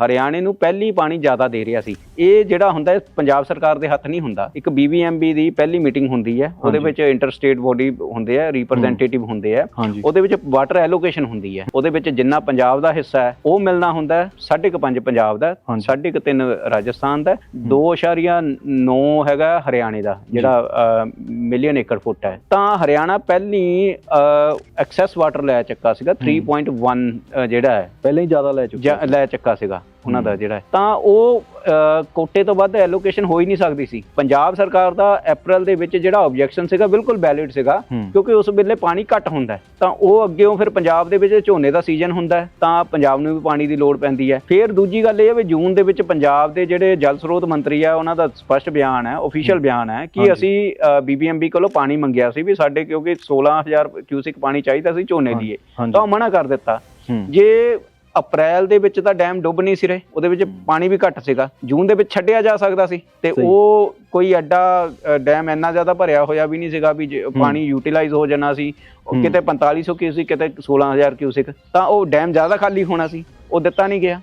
ਹਰਿਆਣੇ ਨੂੰ ਪਹਿਲੀ ਪਾਣੀ ਜ਼ਿਆਦਾ ਦੇ ਰਿਹਾ ਸੀ। ਇਹ ਜਿਹੜਾ ਹੁੰਦਾ ਹੈ ਪੰਜਾਬ ਸਰਕਾਰ ਦੇ ਹੱਥ ਨਹੀਂ ਹੁੰਦਾ। ਇੱਕ BBMB ਦੀ ਪਹਿਲੀ ਮੀਟਿੰਗ ਹੁੰਦੀ ਹੈ। ਉਹਦੇ। ਵਿੱਚ ਇੰਟਰ ਸਟੇਟ ਬੋਡੀ ਹੁੰਦੇ ਆ ਰਿਪਰੈਜ਼ੈਂਟੇਟਿਵ ਹੁੰਦੇ ਆ। ਉਹਦੇ ਵਿੱਚ ਵਾਟਰ ਐਲੋਕੇਸ਼ਨ ਹੁੰਦੀ ਹੈ। ਉਹਦੇ ਵਿੱਚ ਜਿੰਨਾ ਪੰਜਾਬ ਦਾ ਹਿੱਸਾ ਹੈ ਉਹ ਮਿਲਣਾ ਹੁੰਦਾ ਹੈ। ਸਾਢੇ ਕੁ ਪੰਜ ਪੰਜਾਬ ਦਾ ਹਾਂਜੀ। ਸਾਢੇ ਕੁ ਤਿੰਨ ਰਾਜਸਥਾਨ ਦਾ 2.9 ਹੈਗਾ ਹਰਿਆਣੇ ਦਾ ਜਿਹੜਾ ਮਿਲੀਅਨ ਏਕੜ ਫੁੱਟ ਹੈ। ਤਾਂ ਹਰਿਆਣਾ ਪਹਿਲੀ ਐਕਸੈਸ ਵਾਟਰ ਲੈ ਚੱਕਾ ਸੀਗਾ 3.1 ਅ, ਜਿਹੜਾ ਹੈ। ਪਹਿਲਾਂ ਹੀ ਜ਼ਿਆਦਾ ਲੈ ਚੁੱਕੇ ਲੈ ਚੱਕਾ ਸੀਗਾ। ਉਹਨਾਂ ਦਾ ਜਿਹੜਾ। ਤਾਂ ਉਹ ਕੋਟੇ ਤੋਂ ਵੱਧ ਐਲੋਕੇਸ਼ਨ ਹੋ ਹੀ ਨਹੀਂ ਸਕਦੀ ਸੀ ਪੰਜਾਬ ਸਰਕਾਰ ਦਾ ਅਪ੍ਰੈਲ ਦੇ ਵਿੱਚ ਜਿਹੜਾ ਆਬਜੈਕਸ਼ਨ ਸੀਗਾ ਬਿਲਕੁਲ ਵੈਲਿਡ ਸੀਗਾ। ਕਿਉਂਕਿ ਉਸ ਵੇਲੇ ਪਾਣੀ ਘੱਟ ਹੁੰਦਾ। ਤਾਂ ਉਹ ਅੱਗੇੋਂ ਫਿਰ ਪੰਜਾਬ ਦੇ ਵਿੱਚ ਝੋਨੇ ਦਾ ਸੀਜ਼ਨ ਹੁੰਦਾ ਤਾਂ ਪੰਜਾਬ ਨੂੰ ਵੀ ਪਾਣੀ ਦੀ ਲੋੜ ਪੈਂਦੀ ਹੈ ਫਿਰ ਦੂਜੀ ਗੱਲ ਇਹ ਹੈ ਵੀ ਜੂਨ ਦੇ ਵਿੱਚ ਪੰਜਾਬ ਦੇ ਜਿਹੜੇ ਜਲ ਸਰੋਤ ਮੰਤਰੀ ਆ ਉਹਨਾਂ ਦਾ ਸਪਸ਼ਟ ਬਿਆਨ ਹੈ ਅਫੀਸ਼ੀਅਲ ਬਿਆਨ ਹੈ ਕਿ। ਅਸੀਂ ਬੀਬੀਐਮਬੀ ਕੋਲੋਂ ਪਾਣੀ ਮੰਗਿਆ ਸੀ ਵੀ ਸਾਡੇ ਕਿਉਂਕਿ 16000 ਕਿਊਸਿਕ ਪਾਣੀ ਚਾਹੀਦਾ ਸੀ ਝੋਨੇ ਦੀ ਹਾਂਜੀ ਤਾਂ ਉਹ ਮਨਾ ਕਰ ਦਿੱਤਾ ਜੇ ਅਪ੍ਰੈਲ ਦੇ ਵਿੱਚ ਤਾਂ ਡੈਮ ਡੁੱਬ ਨਹੀਂ ਸੀ ਰਹੇ ਉਹਦੇ ਵਿੱਚ ਪਾਣੀ ਵੀ ਘੱਟ ਸੀਗਾ ਜੂਨ ਦੇ ਵਿੱਚ ਛੱਡਿਆ ਜਾ ਸਕਦਾ ਸੀ ਤੇ। ਉਹ ਕੋਈ ਐਡਾ ਡੈਮ ਇੰਨਾ ਜ਼ਿਆਦਾ ਭਰਿਆ ਹੋਇਆ ਵੀ ਨਹੀਂ ਸੀਗਾ ਵੀ ਜੇ ਪਾਣੀ ਯੂਟਿਲਾਈਜ਼ ਹੋ ਜਾਣਾ ਸੀ। ਕਿਤੇ 4500 ਕਿਊਸਿਕ ਕਿਤੇ 16000 ਕਿਊਸਿਕ ਤਾਂ ਉਹ ਡੈਮ ਜ਼ਿਆਦਾ ਖਾਲੀ ਹੋਣਾ ਸੀ ਉਹ ਦਿੱਤਾ ਨਹੀਂ ਗਿਆ